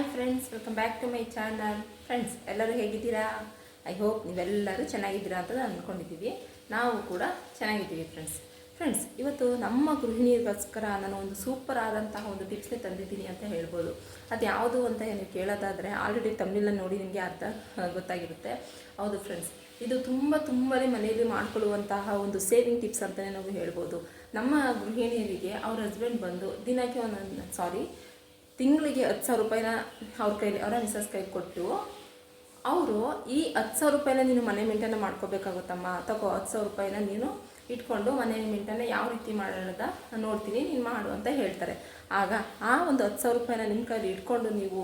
Hi friends welcome back to my channel friends ಎಲ್ಲರೂ ಹೇಗಿದ್ದೀರಾ? I hope ನೀವೆಲ್ಲರೂ ಚೆನ್ನಾಗಿದ್ದೀರಾ ಅಂತ ನಾನು ಅಂದ್ಕೊಂಡಿದ್ದೀವಿ ನಾವು ಕೂಡ ಚೆನ್ನಾಗಿದ್ದೀವಿ ಫ್ರೆಂಡ್ಸ್ ಫ್ರೆಂಡ್ಸ್ ಇವತ್ತು ನಮ್ಮ ಗೃಹಿಣಿಯರಿಗೋಸ್ಕರ ನಾನು ಒಂದು ಸೂಪರ್ ಆದಂತಹ ಒಂದು ಟಿಪ್ಸ್ನೇ ತಂದಿದ್ದೀನಿ ಅಂತ ಹೇಳ್ಬೋದು. ಅದು ಯಾವುದು ಅಂತ ನೀವು ಕೇಳೋದಾದರೆ ಆಲ್ರೆಡಿ ತಮಿಳಲ್ಲಿ ನೋಡಿ ನಿಮಗೆ ಅರ್ಥ ಗೊತ್ತಾಗಿರುತ್ತೆ. ಹೌದು ಫ್ರೆಂಡ್ಸ್ ಇದು ತುಂಬ ತುಂಬನೇ ಮನೆಯಲ್ಲಿ ಮಾಡ್ಕೊಳ್ಳುವಂತಹ ಒಂದು ಸೇವಿಂಗ್ ಟಿಪ್ಸ್ ಅಂತಲೇ ನಾವು ಹೇಳ್ಬೋದು. ನಮ್ಮ ಗೃಹಿಣಿಯರಿಗೆ ಅವ್ರ ಹಸ್ಬೆಂಡ್ ಬಂದು ದಿನಕ್ಕೆ ಒಂದೊಂದು ಸಾರಿ ತಿಂಗಳಿಗೆ ಹತ್ತು ಸಾವಿರ ರೂಪಾಯಿನ ಅವ್ರ ಕೈಲಿ, ಅವರ ಮಿಸಸ್ ಕೈ ಕೊಟ್ಟು, ಅವರು ಈ ಹತ್ತು ಸಾವಿರ ರೂಪಾಯಿನ ನೀನು ಮನೆ ಮೇಂಟೈನ್ ಮಾಡ್ಕೋಬೇಕಾಗುತ್ತಮ್ಮ, ತಗೋ ಹತ್ತು ಸಾವಿರ ರೂಪಾಯಿನ ನೀನು ಇಟ್ಕೊಂಡು ಮನೆ ಮೇಂಟೈನ್ ಯಾವ ರೀತಿ ಮಾಡೋದ ನೋಡ್ತೀನಿ, ನೀನು ಮಾಡು ಅಂತ ಹೇಳ್ತಾರೆ. ಆಗ ಆ ಒಂದು ಹತ್ತು ಸಾವಿರ ರೂಪಾಯಿನ ನಿಮ್ಮ ಕೈಲಿ ಇಟ್ಕೊಂಡು ನೀವು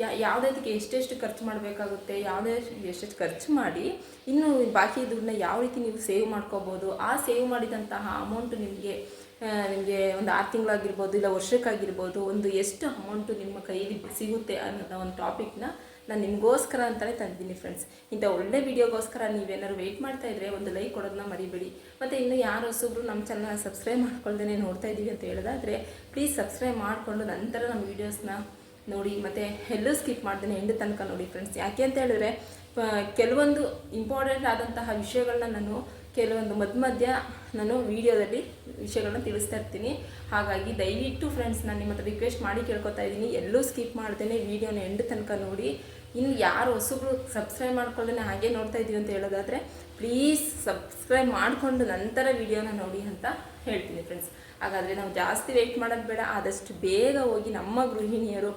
ಯಾ ಯಾವುದಕ್ಕೆ ಎಷ್ಟೆಷ್ಟು ಖರ್ಚು ಮಾಡಬೇಕಾಗುತ್ತೆ ಯಾವುದೇ ಎಷ್ಟೆಷ್ಟು ಖರ್ಚು ಮಾಡಿ, ಇನ್ನು ಬಾಕಿ ದುಡ್ಡನ್ನ ಯಾವ ರೀತಿ ನೀವು ಸೇವ್ ಮಾಡ್ಕೋಬೋದು, ಆ ಸೇವ್ ಮಾಡಿದಂತಹ ಅಮೌಂಟು ನಿಮಗೆ ನಿಮಗೆ ಒಂದು ಆರು ತಿಂಗಳಾಗಿರ್ಬೋದು ಇಲ್ಲ ವರ್ಷಕ್ಕಾಗಿರ್ಬೋದು ಒಂದು ಎಷ್ಟು ಅಮೌಂಟು ನಿಮ್ಮ ಕೈಲಿ ಸಿಗುತ್ತೆ ಅನ್ನೋ ಒಂದು ಟಾಪಿಕ್ನ ನಾನು ನಿಮಗೋಸ್ಕರ ಅಂತಲೇ ತಂದಿದ್ದೀನಿ ಫ್ರೆಂಡ್ಸ್ ಇಂಥ ಒಳ್ಳೆ ವಿಡಿಯೋಗೋಸ್ಕರ ನೀವೇನಾದ್ರು ವೆಯ್ಟ್ ಮಾಡ್ತಾ ಇದ್ರೆ ಒಂದು ಲೈಕ್ ಕೊಡೋದನ್ನ ಮರಿಬೇಡಿ. ಮತ್ತು ಇನ್ನು ಯಾರು ಹೊಸಬ್ರು ನಮ್ಮ ಚಾನಲ್ನ ಸಬ್ಸ್ಕ್ರೈಬ್ ಮಾಡ್ಕೊಳ್ದೇ ನೋಡ್ತಾ ಇದ್ದೀವಿ ಅಂತ ಹೇಳೋದಾದರೆ ಪ್ಲೀಸ್ ಸಬ್ಸ್ಕ್ರೈಬ್ ಮಾಡಿಕೊಂಡು ನಂತರ ನಮ್ಮ ವೀಡಿಯೋಸ್ನ ನೋಡಿ, ಮತ್ತು ಎಲ್ಲೂ ಸ್ಕಿಪ್ ಮಾಡ್ದೇನೆ ಎಂಡ್ ತನಕ ನೋಡಿ ಫ್ರೆಂಡ್ಸ್ ಯಾಕೆ ಅಂತ ಹೇಳಿದ್ರೆ ಕೆಲವೊಂದು ಇಂಪಾರ್ಟೆಂಟ್ ಆದಂತಹ ವಿಷಯಗಳನ್ನ ನಾನು ಕೆಲವೊಂದು ಮಧ್ಯ ಮಧ್ಯ ನಾನು ವಿಡಿಯೋದಲ್ಲಿ ವಿಷಯಗಳನ್ನ ತಿಳಿಸ್ತಾ ಇರ್ತೀನಿ. ಹಾಗಾಗಿ ದಯವಿಟ್ಟು ಫ್ರೆಂಡ್ಸ್ ನಾನು ನಿಮ್ಮ ಹತ್ರ ರಿಕ್ವೆಸ್ಟ್ ಮಾಡಿ ಕೇಳ್ಕೊತಾ ಇದ್ದೀನಿ. ಎಲ್ಲೂ ಸ್ಕಿಪ್ ಮಾಡ್ದೇನೆ ವಿಡಿಯೋನ ಎಂಡ್ ತನಕ ನೋಡಿ. ಇನ್ನು ಯಾರು ಹೊಸಬ್ರು ಸಬ್ಸ್ಕ್ರೈಬ್ ಮಾಡ್ಕೊಳ್ಳೇ ಹಾಗೆ ನೋಡ್ತಾ ಇದ್ದೀವಿ ಅಂತ ಹೇಳೋದಾದರೆ ಪ್ಲೀಸ್ ಸಬ್ಸ್ಕ್ರೈಬ್ ಮಾಡಿಕೊಂಡು ನಂತರ ವಿಡಿಯೋನ ನೋಡಿ ಅಂತ ಹೇಳ್ತೀನಿ ಫ್ರೆಂಡ್ಸ್ ಹಾಗಾದರೆ ನಾವು ಜಾಸ್ತಿ ವೆಯ್ಟ್ ಮಾಡೋದು ಬೇಡ. ಆದಷ್ಟು ಬೇಗ ಹೋಗಿ ನಮ್ಮ ಗೃಹಿಣಿಯರು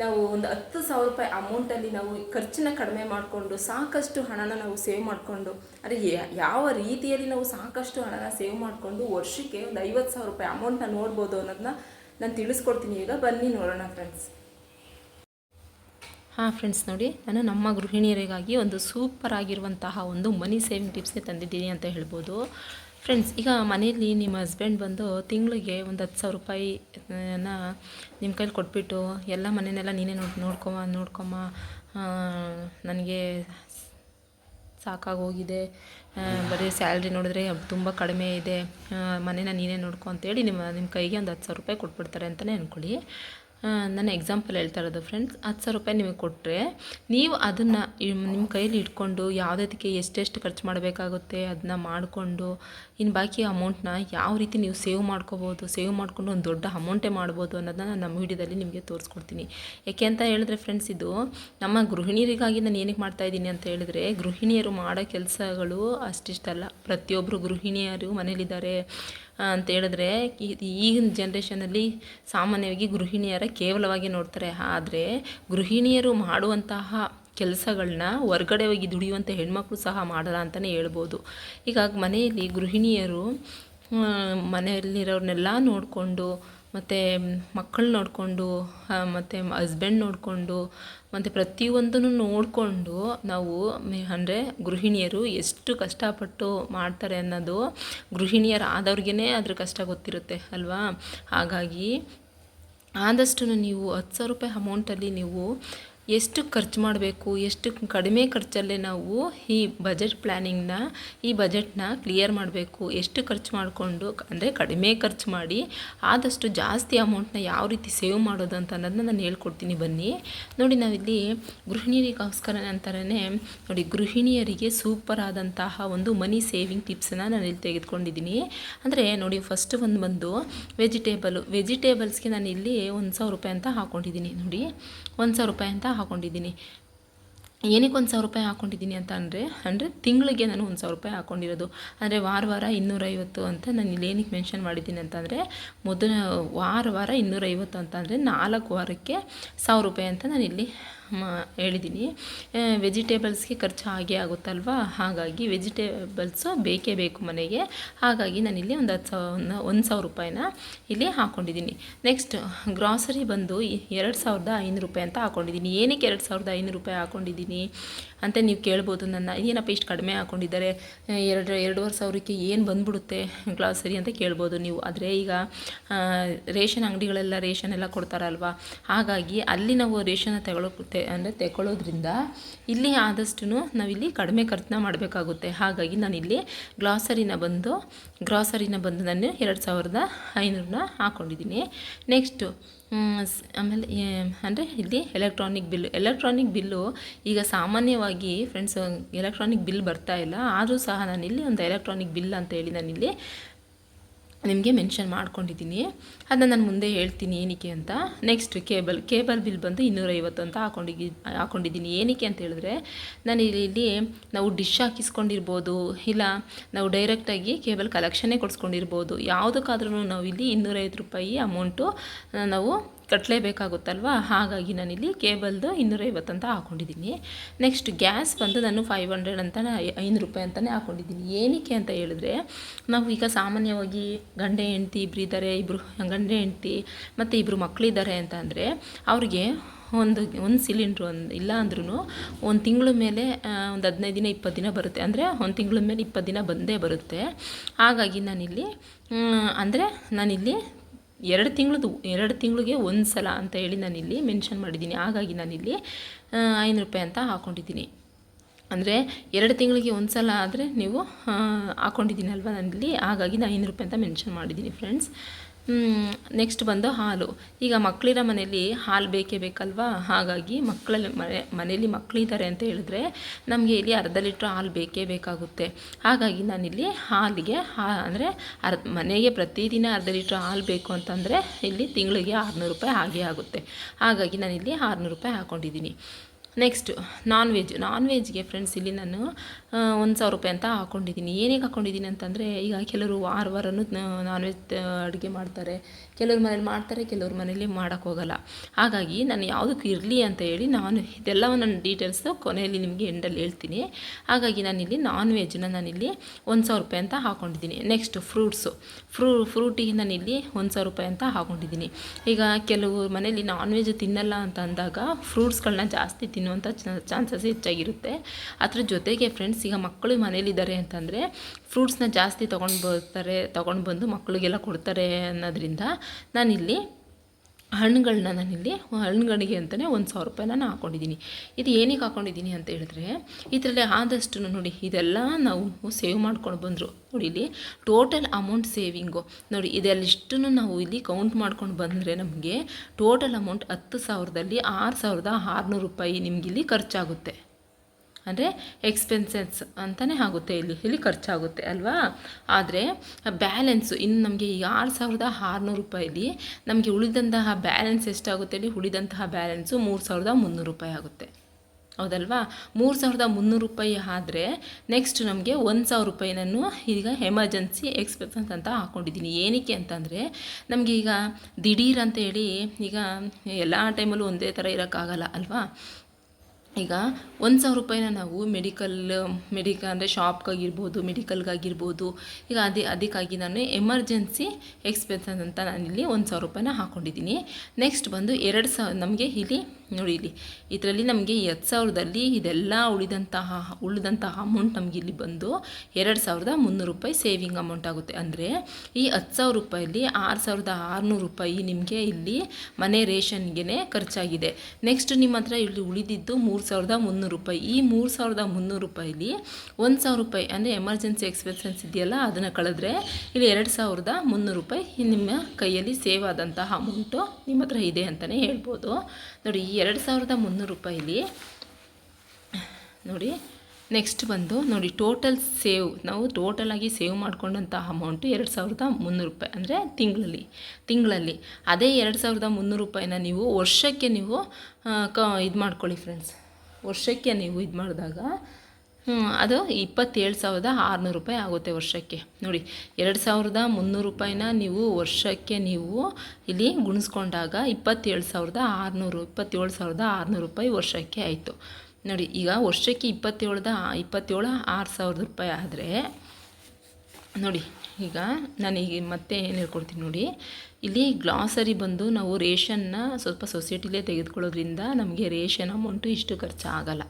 ನಾವು ಒಂದು ಹತ್ತು ಸಾವಿರ ರೂಪಾಯಿ ಅಮೌಂಟಲ್ಲಿ ನಾವು ಖರ್ಚನ್ನ ಕಡಿಮೆ ಮಾಡಿಕೊಂಡು ಸಾಕಷ್ಟು ಹಣನ ನಾವು ಸೇವ್ ಮಾಡಿಕೊಂಡು ಅಂದರೆ ಯಾವ ರೀತಿಯಲ್ಲಿ ನಾವು ಸಾಕಷ್ಟು ಹಣನ ಸೇವ್ ಮಾಡಿಕೊಂಡು ವರ್ಷಕ್ಕೆ ಒಂದು ಐವತ್ತು ಸಾವಿರ ರೂಪಾಯಿ ಅಮೌಂಟ್ನ ನೋಡ್ಬೋದು ಅನ್ನೋದನ್ನ ನಾನು ತಿಳಿಸ್ಕೊಡ್ತೀನಿ. ಈಗ ಬನ್ನಿ ನೋಡೋಣ ಫ್ರೆಂಡ್ಸ್ ಹಾಂ ಫ್ರೆಂಡ್ಸ್ ನೋಡಿ, ನಾನು ನಮ್ಮ ಗೃಹಿಣಿಯರಿಗಾಗಿ ಒಂದು ಸೂಪರ್ ಆಗಿರುವಂತಹ ಒಂದು ಮನಿ ಸೇವಿಂಗ್ ಟಿಪ್ಸ್ನೇ ತಂದಿದ್ದೀನಿ ಅಂತ ಹೇಳ್ಬೋದು. ಫ್ರೆಂಡ್ಸ್ ಈಗ ಮನೆಯಲ್ಲಿ ನಿಮ್ಮ ಹಸ್ಬೆಂಡ್ ಬಂದು ತಿಂಗಳಿಗೆ ಒಂದು ಹತ್ತು ಸಾವಿರ ರೂಪಾಯಿನ ನಿಮ್ಮ ಕೈಲಿ ಕೊಟ್ಬಿಟ್ಟು ಎಲ್ಲ ಮನೆಯನ್ನೆಲ್ಲ ನೀನೇ ನೋಡಿ ನೋಡ್ಕೊಮ್ಮ ನೋಡ್ಕೊಮ್ಮ ನನಗೆ ಸಾಕಾಗೋಗಿದೆ ಬರೀ ಸ್ಯಾಲ್ರಿ ನೋಡಿದ್ರೆ ತುಂಬ ಕಡಿಮೆ ಇದೆ ಮನೇನ ನೀನೇ ನೋಡ್ಕೊ ಅಂತೇಳಿ ನಿಮ್ಮ ನಿಮ್ಮ ಕೈಗೆ ಒಂದು ಹತ್ತು ಸಾವಿರ ರೂಪಾಯಿ ಕೊಟ್ಬಿಡ್ತಾರೆ ಅಂತಲೇ ಅಂದ್ಕೊಳ್ಳಿ ನಾನು ಎಕ್ಸಾಂಪಲ್ ಹೇಳ್ತಾ ಇರೋದು ಫ್ರೆಂಡ್ಸ್ ಹತ್ತು ಸಾವಿರ ರೂಪಾಯಿ ನಿಮಗೆ ಕೊಟ್ಟರೆ ನೀವು ಅದನ್ನು ನಿಮ್ಮ ಕೈಯಲ್ಲಿ ಇಟ್ಕೊಂಡು ಯಾವುದಕ್ಕೆ ಎಷ್ಟೆಷ್ಟು ಖರ್ಚು ಮಾಡಬೇಕಾಗುತ್ತೆ ಅದನ್ನ ಮಾಡಿಕೊಂಡು ಇನ್ನು ಬಾಕಿ ಅಮೌಂಟ್ನ ಯಾವ ರೀತಿ ನೀವು ಸೇವ್ ಮಾಡ್ಕೋಬೋದು ಸೇವ್ ಮಾಡಿಕೊಂಡು ಒಂದು ದೊಡ್ಡ ಅಮೌಂಟೇ ಮಾಡ್ಬೋದು ಅನ್ನೋದನ್ನ ನಾನು ನಮ್ಮ ವಿಡಿಯೋದಲ್ಲಿ ನಿಮಗೆ ತೋರಿಸ್ಕೊಡ್ತೀನಿ. ಯಾಕೆ ಅಂತ ಹೇಳಿದ್ರೆ ಫ್ರೆಂಡ್ಸ್ ಇದು ನಮ್ಮ ಗೃಹಿಣಿಯರಿಗಾಗಿ ನಾನು ಏನಕ್ಕೆ ಮಾಡ್ತಾ ಇದ್ದೀನಿ ಅಂತ ಹೇಳಿದ್ರೆ, ಗೃಹಿಣಿಯರು ಮಾಡೋ ಕೆಲಸಗಳು ಅಷ್ಟಿಷ್ಟಲ್ಲ. ಪ್ರತಿಯೊಬ್ಬರು ಗೃಹಿಣಿಯರು ಮನೇಲಿದ್ದಾರೆ ಅಂತ ಹೇಳಿದ್ರೆ ಈಗಿನ ಜನ್ರೇಷನಲ್ಲಿ ಸಾಮಾನ್ಯವಾಗಿ ಗೃಹಿಣಿಯರ ಕೇವಲವಾಗಿ ನೋಡ್ತಾರೆ. ಆದರೆ ಗೃಹಿಣಿಯರು ಮಾಡುವಂತಹ ಕೆಲಸಗಳನ್ನ ಹೊರ್ಗಡೆ ಹೋಗಿ ದುಡಿಯುವಂಥ ಹೆಣ್ಮಕ್ಳು ಸಹ ಮಾಡಲ್ಲ ಅಂತಲೇ ಹೇಳ್ಬೋದು. ಈಗ ಮನೆಯಲ್ಲಿ ಗೃಹಿಣಿಯರು ಮನೆಯಲ್ಲಿರೋರನ್ನೆಲ್ಲ ನೋಡಿಕೊಂಡು ಮತ್ತು ಮಕ್ಕಳು ನೋಡಿಕೊಂಡು ಮತ್ತು ಹಸ್ಬೆಂಡ್ ನೋಡಿಕೊಂಡು, ಮತ್ತು ಪ್ರತಿಯೊಂದನ್ನು ನೋಡಿಕೊಂಡು ನಾವು ಅಂದರೆ ಗೃಹಿಣಿಯರು ಎಷ್ಟು ಕಷ್ಟಪಟ್ಟು ಮಾಡ್ತಾರೆ ಅನ್ನೋದು ಗೃಹಿಣಿಯರು ಆದವ್ರಿಗೇ ಅದ್ರ ಕಷ್ಟ ಗೊತ್ತಿರುತ್ತೆ, ಅಲ್ವಾ? ಹಾಗಾಗಿ ಆದಷ್ಟು ನೀವು ಹತ್ತು ಸಾವಿರ ರೂಪಾಯಿ ಅಮೌಂಟಲ್ಲಿ ನೀವು ಎಷ್ಟು ಖರ್ಚು ಮಾಡಬೇಕು, ಎಷ್ಟು ಕಡಿಮೆ ಖರ್ಚಲ್ಲೇ ನಾವು ಈ ಬಜೆಟ್ ಪ್ಲ್ಯಾನಿಂಗ್ನ ಈ ಬಜೆಟ್ನ ಕ್ಲಿಯರ್ ಮಾಡಬೇಕು. ಎಷ್ಟು ಖರ್ಚು ಮಾಡಿಕೊಂಡು, ಅಂದರೆ ಕಡಿಮೆ ಖರ್ಚು ಮಾಡಿ, ಆದಷ್ಟು ಜಾಸ್ತಿ ಅಮೌಂಟ್ನ ಯಾವ ರೀತಿ ಸೇವ್ ಮಾಡೋದು ಅಂತ ಅನ್ನೋದನ್ನ ನಾನು ಹೇಳ್ಕೊಡ್ತೀನಿ ಬನ್ನಿ. ನೋಡಿ, ನಾವಿಲ್ಲಿ ಗೃಹಿಣಿಯರಿಗೋಸ್ಕರ ಅಂತಾರೇ ನೋಡಿ, ಗೃಹಿಣಿಯರಿಗೆ ಸೂಪರ್ ಆದಂತಹ ಒಂದು ಮನಿ ಸೇವಿಂಗ್ ಟಿಪ್ಸನ್ನು ನಾನು ಇಲ್ಲಿ ತೆಗೆದುಕೊಂಡಿದ್ದೀನಿ. ಅಂದರೆ, ನೋಡಿ ಫಸ್ಟ್ ಒಂದು ಬಂದು ವೆಜಿಟೇಬಲು ವೆಜಿಟೇಬಲ್ಸ್ಗೆ ನಾನು ಇಲ್ಲಿ ಒಂದು ಸಾವಿರ ರೂಪಾಯಿ ಅಂತ ಹಾಕ್ಕೊಂಡಿದ್ದೀನಿ ನೋಡಿ ಒಂದು ಸಾವಿರ ರೂಪಾಯಿ ಅಂತ ಹಾಕ್ಕೊಂಡಿದ್ದೀನಿ ಏನಕ್ಕೆ ಒಂದು ಸಾವಿರ ರೂಪಾಯಿ ಹಾಕ್ಕೊಂಡಿದ್ದೀನಿ ಅಂತ ಅಂದರೆ ಅಂದರೆ ತಿಂಗಳಿಗೆ ನಾನು ಒಂದು ಸಾವಿರ ರೂಪಾಯಿ ಹಾಕ್ಕೊಂಡಿರೋದು. ಅಂದರೆ ವಾರ ವಾರ ಇನ್ನೂರೈವತ್ತು ಅಂತ ನಾನು ಇಲ್ಲಿ ಏನಕ್ಕೆ ಮೆನ್ಷನ್ ಮಾಡಿದ್ದೀನಿ ಅಂತಂದರೆ ಮೊದಲ ವಾರ ವಾರ ಇನ್ನೂರೈವತ್ತು ಅಂತ ಅಂದರೆ ನಾಲ್ಕು ವಾರಕ್ಕೆ ಸಾವಿರ ರೂಪಾಯಿ ಅಂತ ನಾನು ಇಲ್ಲಿ ಹೇಳಿದ್ದೀನಿ. ವೆಜಿಟೇಬಲ್ಸ್ಗೆ ಖರ್ಚು ಹಾಗೆ ಆಗುತ್ತಲ್ವಾ? ಹಾಗಾಗಿ ವೆಜಿಟೇಬಲ್ಸು ಬೇಕೇ ಬೇಕು ಮನೆಗೆ. ಹಾಗಾಗಿ ನಾನಿಲ್ಲಿ ಒಂದು ಹತ್ತು ಸಾವಿರ, ಒಂದು ಸಾವಿರ ರೂಪಾಯಿನ ಇಲ್ಲಿ ಹಾಕ್ಕೊಂಡಿದ್ದೀನಿ. ನೆಕ್ಸ್ಟ್ ಗ್ರಾಸರಿ ಬಂದು ಎರಡು ಸಾವಿರದ ಐನೂರು ರೂಪಾಯಿ ಅಂತ ಹಾಕ್ಕೊಂಡಿದ್ದೀನಿ. ಏನಕ್ಕೆ ಎರಡು ಸಾವಿರದ ಐನೂರು ರೂಪಾಯಿ ಹಾಕ್ಕೊಂಡಿದ್ದೀನಿ? ಅಂತ ನೀವು ಕೇಳ್ಬೋದು. ನನ್ನ ಏನಪ್ಪ ಇಷ್ಟು ಕಡಿಮೆ ಹಾಕ್ಕೊಂಡಿದ್ದಾರೆ ಎರಡು, ಎರಡೂವರೆ ಸಾವಿರಕ್ಕೆ ಏನು ಬಂದ್ಬಿಡುತ್ತೆ? ಗ್ಲಾಸರಿ ಅಂತ ಕೇಳ್ಬೋದು ನೀವು. ಆದರೆ ಈಗ ರೇಷನ್ ಅಂಗಡಿಗಳೆಲ್ಲ ರೇಷನ್ ಎಲ್ಲ ಕೊಡ್ತಾರಲ್ವಾ? ಹಾಗಾಗಿ ಅಲ್ಲಿ ನಾವು ರೇಷನ್ನ ತಗೊಳ್ಳೋ ಅಂದರೆ ತಗೊಳ್ಳೋದ್ರಿಂದ ಇಲ್ಲಿ ಆದಷ್ಟು ನಾವಿಲ್ಲಿ ಕಡಿಮೆ ಖರ್ಚನ್ನ ಮಾಡಬೇಕಾಗುತ್ತೆ. ಹಾಗಾಗಿ ನಾನಿಲ್ಲಿ ಗ್ಲಾಸರಿನ ಬಂದು ಗ್ರಾಸರಿನ ಬಂದು ನಾನು ಎರಡು ಸಾವಿರದ ಐನೂರನ್ನ ಹಾಕ್ಕೊಂಡಿದ್ದೀನಿ ನೆಕ್ಸ್ಟು ಆಮೇಲೆ ಅಂದರೆ ಇಲ್ಲಿ ಎಲೆಕ್ಟ್ರಾನಿಕ್ ಬಿಲ್ ಎಲೆಕ್ಟ್ರಾನಿಕ್ ಬಿಲ್ಲು ಈಗ ಸಾಮಾನ್ಯವಾಗಿ ಫ್ರೆಂಡ್ಸ್ ಎಲೆಕ್ಟ್ರಾನಿಕ್ ಬಿಲ್ ಬರ್ತಾ ಇಲ್ಲ. ಆದರೂ ಸಹ ನಾನಿಲ್ಲಿ ಒಂದು ಎಲೆಕ್ಟ್ರಾನಿಕ್ ಬಿಲ್ ಅಂತ ಹೇಳಿ ನಾನಿಲ್ಲಿ ನಿಮಗೆ ಮೆನ್ಷನ್ ಮಾಡ್ಕೊಂಡಿದ್ದೀನಿ. ಅದನ್ನ ನಾನು ಮುಂದೆ ಹೇಳ್ತೀನಿ ಏನಕ್ಕೆ ಅಂತ. ನೆಕ್ಸ್ಟ್ ಕೇಬಲ್ ಕೇಬಲ್ ಬಿಲ್ ಬಂದು ಇನ್ನೂರೈವತ್ತು ಅಂತ ಹಾಕೊಂಡಿದ್ದಿ ಹಾಕೊಂಡಿದ್ದೀನಿ. ಏನಕ್ಕೆ ಅಂತ ಹೇಳಿದ್ರೆ, ನಾನು ಇಲ್ಲಿ ನಾವು ಡಿಶ್ ಹಾಕಿಸ್ಕೊಂಡಿರ್ಬೋದು, ಇಲ್ಲ ನಾವು ಡೈರೆಕ್ಟಾಗಿ ಕೇಬಲ್ ಕಲೆಕ್ಷನ್ನೇ ಕೊಡಿಸ್ಕೊಂಡಿರ್ಬೋದು. ಯಾವುದಕ್ಕಾದ್ರೂ ನಾವು ಇಲ್ಲಿ ಇನ್ನೂರೈವತ್ತು ರೂಪಾಯಿ ಅಮೌಂಟು ನಾವು ಕಟ್ಟಲೇಬೇಕಾಗುತ್ತಲ್ವ ಹಾಗಾಗಿ ನಾನಿಲ್ಲಿ ಕೇಬಲ್ದು ಇನ್ನೂರೈವತ್ತು ಅಂತ ಹಾಕ್ಕೊಂಡಿದ್ದೀನಿ ನೆಕ್ಸ್ಟ್ ಗ್ಯಾಸ್ ಬಂದು ನಾನು ಫೈವ್ ಹಂಡ್ರೆಡ್ ಅಂತ, ಐನೂರು ರೂಪಾಯಿ ಅಂತಲೇ ಹಾಕ್ಕೊಂಡಿದ್ದೀನಿ ಏನಕ್ಕೆ ಅಂತ ಹೇಳಿದ್ರೆ, ನಾವು ಈಗ ಸಾಮಾನ್ಯವಾಗಿ ಗಂಡ, ಹೆಂಡ್ತಿ ಇಬ್ಬರು ಇದ್ದಾರೆ ಇಬ್ಬರು ಗಂಡ, ಹೆಂಡ್ತಿ ಮತ್ತು ಇಬ್ಬರು ಮಕ್ಕಳಿದ್ದಾರೆ ಅಂತ ಅಂದರೆ, ಅವ್ರಿಗೆ ಒಂದು ಒಂದು ಸಿಲಿಂಡ್ರು ಒಂದು ಇಲ್ಲ ಅಂದ್ರೂ ಒಂದು ತಿಂಗಳ ಮೇಲೆ ಒಂದು ಹದಿನೈದು ದಿನ, ಇಪ್ಪತ್ತು ದಿನ ಬರುತ್ತೆ. ಅಂದರೆ ಒಂದು ತಿಂಗಳ ಮೇಲೆ ಇಪ್ಪತ್ತು ದಿನ ಬಂದೇ ಬರುತ್ತೆ. ಹಾಗಾಗಿ ನಾನಿಲ್ಲಿ ಅಂದರೆ ನಾನಿಲ್ಲಿ ಎರಡು ತಿಂಗಳದು ಎರಡು ತಿಂಗಳಿಗೆ ಒಂದು ಸಲ ಅಂತ ಹೇಳಿ ನಾನಿಲ್ಲಿ ಮೆನ್ಷನ್ ಮಾಡಿದ್ದೀನಿ. ಹಾಗಾಗಿ ನಾನಿಲ್ಲಿ ಐನೂರು ರೂಪಾಯಿ ಅಂತ ಹಾಕ್ಕೊಂಡಿದ್ದೀನಿ ಅಂದರೆ ಎರಡು ತಿಂಗಳಿಗೆ ಒಂದು ಸಲ ಆದರೆ ನೀವು ಆ, ಹಾಕ್ಕೊಂಡಿದ್ದೀನಿ ಅಲ್ವಾ ನಾನಿಲ್ಲಿ? ಹಾಗಾಗಿ ನಾನು ಐನೂರು ರೂಪಾಯಿ ಅಂತ ಮೆನ್ಷನ್ ಮಾಡಿದ್ದೀನಿ ಫ್ರೆಂಡ್ಸ್ ನೆಕ್ಸ್ಟ್ ಬಂದು ಹಾಲು. ಈಗ ಮಕ್ಕಳಿರೋ ಮನೇಲಿ ಹಾಲು ಬೇಕೇ ಬೇಕಲ್ವಾ? ಹಾಗಾಗಿ ಮಕ್ಕಳಲ್ಲಿ ಮನೆ ಮನೇಲಿ ಮಕ್ಕಳಿದ್ದಾರೆ ಅಂತ ಹೇಳಿದ್ರೆ ನಮಗೆ ಇಲ್ಲಿ ಅರ್ಧ ಲೀಟ್ರ್ ಹಾಲು ಬೇಕೇ ಬೇಕಾಗುತ್ತೆ. ಹಾಗಾಗಿ ನಾನಿಲ್ಲಿ ಹಾಲಿಗೆ ಹಾ, ಅಂದರೆ ಅರ್ಧ ಮನೆಗೆ ಪ್ರತಿದಿನ ಅರ್ಧ ಲೀಟ್ರ್ ಹಾಲು ಬೇಕು ಅಂತಂದರೆ ಇಲ್ಲಿ ತಿಂಗಳಿಗೆ ಆರುನೂರು ರೂಪಾಯಿ ಹಾಗೆ ಆಗುತ್ತೆ. ಹಾಗಾಗಿ ನಾನಿಲ್ಲಿ ಆರುನೂರು ರೂಪಾಯಿ ಹಾಕ್ಕೊಂಡಿದ್ದೀನಿ ನೆಕ್ಸ್ಟು ನಾನ್ ವೆಜ್ ನಾನ್ ವೆಜ್ಗೆ ಫ್ರೆಂಡ್ಸ್ ಇಲ್ಲಿ ನಾನು ಒಂದು ಸಾವಿರ ರೂಪಾಯಿ ಅಂತ ಹಾಕ್ಕೊಂಡಿದ್ದೀನಿ ಏನಿಗೆ ಹಾಕ್ಕೊಂಡಿದ್ದೀನಿ ಅಂತಂದರೆ, ಈಗ ಕೆಲವರು ವಾರ ವಾರನೂ ನಾನ್ ವೆಜ್ ಅಡುಗೆ ಮಾಡ್ತಾರೆ. ಕೆಲವ್ರ ಮನೇಲಿ ಮಾಡ್ತಾರೆ, ಕೆಲವ್ರ ಮನೇಲಿ ಮಾಡೋಕ್ಕೆ ಹೋಗಲ್ಲ. ಹಾಗಾಗಿ ನಾನು ಯಾವುದಕ್ಕೂ ಇರಲಿ ಅಂತ ಹೇಳಿ ನಾನು ಇದೆಲ್ಲವೂ ನನ್ನ ಡೀಟೇಲ್ಸು ಕೊನೆಯಲ್ಲಿ ನಿಮಗೆ ಎಂಡಲ್ಲಿ ಹೇಳ್ತೀನಿ. ಹಾಗಾಗಿ ನಾನಿಲ್ಲಿ ನಾನ್ ವೆಜ್ನ ನಾನಿಲ್ಲಿ ಒಂದು ಸಾವಿರ ರೂಪಾಯಿ ಅಂತ ಹಾಕ್ಕೊಂಡಿದ್ದೀನಿ ನೆಕ್ಸ್ಟ್ ಫ್ರೂಟ್ಸು ಫ್ರೂ ಫ್ರೂಟಿಗೆ ನಾನಿಲ್ಲಿ ಒಂದು ಸಾವಿರ ರೂಪಾಯಿ ಅಂತ ಹಾಕ್ಕೊಂಡಿದ್ದೀನಿ ಈಗ ಕೆಲವು ಮನೇಲಿ ನಾನ್ ವೆಜ್ ತಿನ್ನಲ್ಲ ಅಂತ ಅಂದಾಗ ಫ್ರೂಟ್ಸ್ಗಳನ್ನ ಜಾಸ್ತಿ ತಿನ್ನುವಂಥ ಚಾನ್ಸಸ್ ಹೆಚ್ಚಾಗಿರುತ್ತೆ. ಅದ್ರ ಜೊತೆಗೆ ಫ್ರೆಂಡ್ಸ್, ಈಗ ಮಕ್ಕಳು ಮನೇಲಿದ್ದಾರೆ ಅಂತಂದರೆ, ಫ್ರೂಟ್ಸ್ನ ಜಾಸ್ತಿ ತೊಗೊಂಡು ಬರ್ತಾರೆ, ತೊಗೊಂಡು ಬಂದು ಮಕ್ಕಳಿಗೆಲ್ಲ ಕೊಡ್ತಾರೆ ಅನ್ನೋದ್ರಿಂದ ನಾನಿಲ್ಲಿ ಹಣ್ಣುಗಳನ್ನ ನಾನಿಲ್ಲಿ ಹಣ್ಣುಗಳಿಗೆ ಅಂತಲೇ ಒಂದು ಸಾವಿರ ರೂಪಾಯಿ ನಾನು ಹಾಕ್ಕೊಂಡಿದ್ದೀನಿ ಇದು ಏನಕ್ಕೆ ಹಾಕ್ಕೊಂಡಿದ್ದೀನಿ ಅಂತ ಹೇಳಿದ್ರೆ, ಇದರಲ್ಲಿ ಆದಷ್ಟು ನೋಡಿ, ಇದೆಲ್ಲ ನಾವು ಸೇವ್ ಮಾಡ್ಕೊಂಡು ಬಂದರು. ನೋಡಿ ಇಲ್ಲಿ ಟೋಟಲ್ ಅಮೌಂಟ್ ಸೇವಿಂಗು ನೋಡಿ ಇದೆಲ್ಲಿಷ್ಟು ನಾವು ಇಲ್ಲಿ ಕೌಂಟ್ ಮಾಡ್ಕೊಂಡು ಬಂದರೆ ನಮಗೆ ಟೋಟಲ್ ಅಮೌಂಟ್ ಹತ್ತು ಸಾವಿರದಲ್ಲಿ ಆರು ಸಾವಿರದ ಆರುನೂರು ರೂಪಾಯಿ ನಿಮಗಿಲ್ಲಿ ಖರ್ಚಾಗುತ್ತೆ. ಅಂದರೆ ಎಕ್ಸ್ಪೆನ್ಸಸ್ ಅಂತಲೇ ಆಗುತ್ತೆ ಇಲ್ಲಿ ಇಲ್ಲಿ ಖರ್ಚಾಗುತ್ತೆ ಅಲ್ವಾ? ಆದರೆ ಬ್ಯಾಲೆನ್ಸು ಇನ್ನು ನಮಗೆ ಈಗ ಆರು ಸಾವಿರದ ಆರುನೂರು ರೂಪಾಯಿಲಿ ನಮಗೆ ಉಳಿದಂತಹ ಬ್ಯಾಲೆನ್ಸ್ ಎಷ್ಟಾಗುತ್ತೆ ಇಲ್ಲಿ ಉಳಿದಂತಹ ಬ್ಯಾಲೆನ್ಸು ಮೂರು ಸಾವಿರದ ಮುನ್ನೂರು ರೂಪಾಯಿ ಆಗುತ್ತೆ. ಹೌದಲ್ವಾ? ಮೂರು ಸಾವಿರದ ಮುನ್ನೂರು ರೂಪಾಯಿ ಆದರೆ ನೆಕ್ಸ್ಟ್ ನಮಗೆ ಒಂದು ಸಾವಿರ ರೂಪಾಯಿ ನಾನು ಈಗ ಎಮರ್ಜೆನ್ಸಿ ಎಕ್ಸ್ಪೆನ್ಸಸ್ ಅಂತ ಹಾಕ್ಕೊಂಡಿದ್ದೀನಿ ಏನಕ್ಕೆ ಅಂತಂದರೆ ನಮಗೆ ಈಗ ದಿಢೀರ್ ಅಂತ ಹೇಳಿ ಈಗ ಎಲ್ಲ ಟೈಮಲ್ಲೂ ಒಂದೇ ಥರ ಇರೋಕ್ಕಾಗಲ್ಲ ಅಲ್ವಾ? ಈಗ ಒಂದು ಸಾವಿರ ರೂಪಾಯಿನ ನಾವು ಮೆಡಿಕಲ್ ಮೆಡಿಕಲ್ ಅಂದರೆ ಶಾಪ್ಗಾಗಿರ್ಬೋದು ಮೆಡಿಕಲ್ಗಾಗಿರ್ಬೋದು ಈಗ ಅದೇ, ಅದಕ್ಕಾಗಿ ನಾನು ಎಮರ್ಜೆನ್ಸಿ ಎಕ್ಸ್ಪೆನ್ಸಸ್ ಅಂತ ನಾನಿಲ್ಲಿ ಒಂದು ಸಾವಿರ ರೂಪಾಯಿನ ಹಾಕ್ಕೊಂಡಿದ್ದೀನಿ ನೆಕ್ಸ್ಟ್ ಬಂದು ಎರಡು ಸಾವಿರ ನಮಗೆ ಇಲ್ಲಿ ನೋಡಿ ಇಲ್ಲಿ, ಇದರಲ್ಲಿ ನಮಗೆ ಎರಡು ಸಾವಿರದಲ್ಲಿ ಇದೆಲ್ಲ ಉಳಿದಂತಹ ಉಳಿದಂತಹ ಅಮೌಂಟ್ ನಮಗೆ ಇಲ್ಲಿ ಬಂದು ಎರಡು ಸಾವಿರದ ಮುನ್ನೂರು ರೂಪಾಯಿ ಸೇವಿಂಗ್ ಅಮೌಂಟ್ ಆಗುತ್ತೆ. ಅಂದರೆ ಈ ಹತ್ತು ಸಾವಿರ ರೂಪಾಯಲ್ಲಿ ಆರು ಸಾವಿರದ ಆರುನೂರು ರೂಪಾಯಿ ನಿಮಗೆ ಇಲ್ಲಿ ಮನೆ ರೇಷನ್ಗೆ ಖರ್ಚಾಗಿದೆ. ನೆಕ್ಸ್ಟ್ ನಿಮ್ಮ ಹತ್ರ ಇಲ್ಲಿ ಉಳಿದಿದ್ದು ಮೂರು ಸಾವಿರದ ಮುನ್ನೂರು ರೂಪಾಯಿ. ಈ ಮೂರು ಸಾವಿರದ ಮುನ್ನೂರು ರೂಪಾಯಿಲಿ ಒಂದು ಸಾವಿರ ರೂಪಾಯಿ ಅಂದರೆ ಎಮರ್ಜೆನ್ಸಿ ಎಕ್ಸ್ಪೆನ್ಸಸ್ ಇದೆಯಲ್ಲ, ಅದನ್ನು ಕಳೆದ್ರೆ ಇಲ್ಲಿ ಎರಡು ಸಾವಿರದ ಮುನ್ನೂರು ರೂಪಾಯಿ ನಿಮ್ಮ ಕೈಯಲ್ಲಿ ಸೇವ್ ಆದಂತಹ ಅಮೌಂಟು ನಿಮ್ಮ ಹತ್ರ ಇದೆ ಅಂತಲೇ ಹೇಳ್ಬೋದು. ನೋಡಿ, ಈ ಎರಡು ಸಾವಿರದ ಮುನ್ನೂರು ರೂಪಾಯಿಲಿ, ನೋಡಿ ನೆಕ್ಸ್ಟ್ ಬಂದು, ನೋಡಿ ಟೋಟಲ್ ಸೇವ್ ನಾವು ಟೋಟಲಾಗಿ ಸೇವ್ ಮಾಡ್ಕೊಂಡಂಥ ಅಮೌಂಟು ಎರಡು ಸಾವಿರದ ಮುನ್ನೂರು ರೂಪಾಯಿ, ಅಂದರೆ ತಿಂಗಳಲ್ಲಿ ತಿಂಗಳಲ್ಲಿ. ಅದೇ ಎರಡು ಸಾವಿರದ ಮುನ್ನೂರು ರೂಪಾಯಿನ ನೀವು ವರ್ಷಕ್ಕೆ ನೀವು ಕ ಇದು ಮಾಡ್ಕೊಳ್ಳಿ ಫ್ರೆಂಡ್ಸ್ ವರ್ಷಕ್ಕೆ ನೀವು ಇದು ಮಾಡಿದಾಗ ಅದು ಇಪ್ಪತ್ತೇಳು ಸಾವಿರದ ಆರುನೂರು ರೂಪಾಯಿ ಆಗುತ್ತೆ ವರ್ಷಕ್ಕೆ. ನೋಡಿ, ಎರಡು ಸಾವಿರದ ಮುನ್ನೂರು ರೂಪಾಯಿನ ನೀವು ವರ್ಷಕ್ಕೆ ನೀವು ಇಲ್ಲಿ ಗುಣಿಸ್ಕೊಂಡಾಗ ಇಪ್ಪತ್ತೇಳು ಸಾವಿರದ ಆರುನೂರು, ಇಪ್ಪತ್ತೇಳು ಸಾವಿರದ ಆರುನೂರು ರೂಪಾಯಿ ವರ್ಷಕ್ಕೆ ಆಯಿತು. ನೋಡಿ, ಈಗ ವರ್ಷಕ್ಕೆ ಇಪ್ಪತ್ತೇಳ್ದ, ಇಪ್ಪತ್ತೇಳು ಆರು ಸಾವಿರದ ರೂಪಾಯಿ ಆದರೆ, ನೋಡಿ, ಈಗ ನಾನು ಈಗ ಮತ್ತೆ ಏನು ಹೇಳ್ಕೊಡ್ತೀನಿ ನೋಡಿ, ಇಲ್ಲಿ ಗ್ಲಾಸರಿ ಬಂದು ನಾವು ರೇಷನ್ನ ಸ್ವಲ್ಪ ಸೊಸೈಟಿಲೇ ತೆಗೆದುಕೊಳ್ಳೋದ್ರಿಂದ ನಮಗೆ ರೇಷನ್ ಅಮೌಂಟು ಇಷ್ಟು ಖರ್ಚಾಗಲ್ಲ.